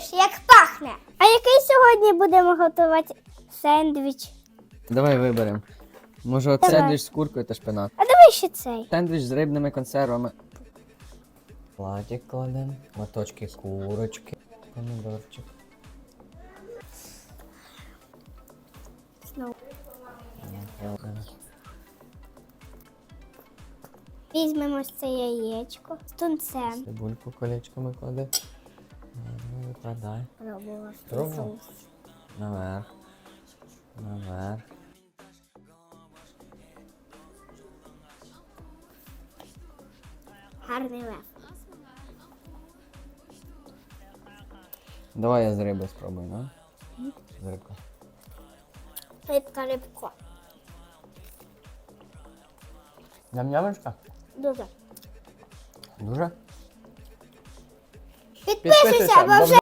Чуєш, як пахне? А який сьогодні будемо готувати сендвіч? Давай виберемо. Може, от Давай. сендвіч з куркою та шпинат. А давай ще цей. Сендвіч з рибними консервами. Платік кладемо, моточки курочки, помідорчик. Знову. Візьмемо ось це яєчко з тунцем. Цибульку колечками клади. Ну, Викладай. Пробував Пробував? Наверх. Наверх. Гарний лев. Давай я з риби спробую, ну? З рибкою. Рибка рибко. Ням-нямочка? Дуже. Дуже? Підписуйся, бо вже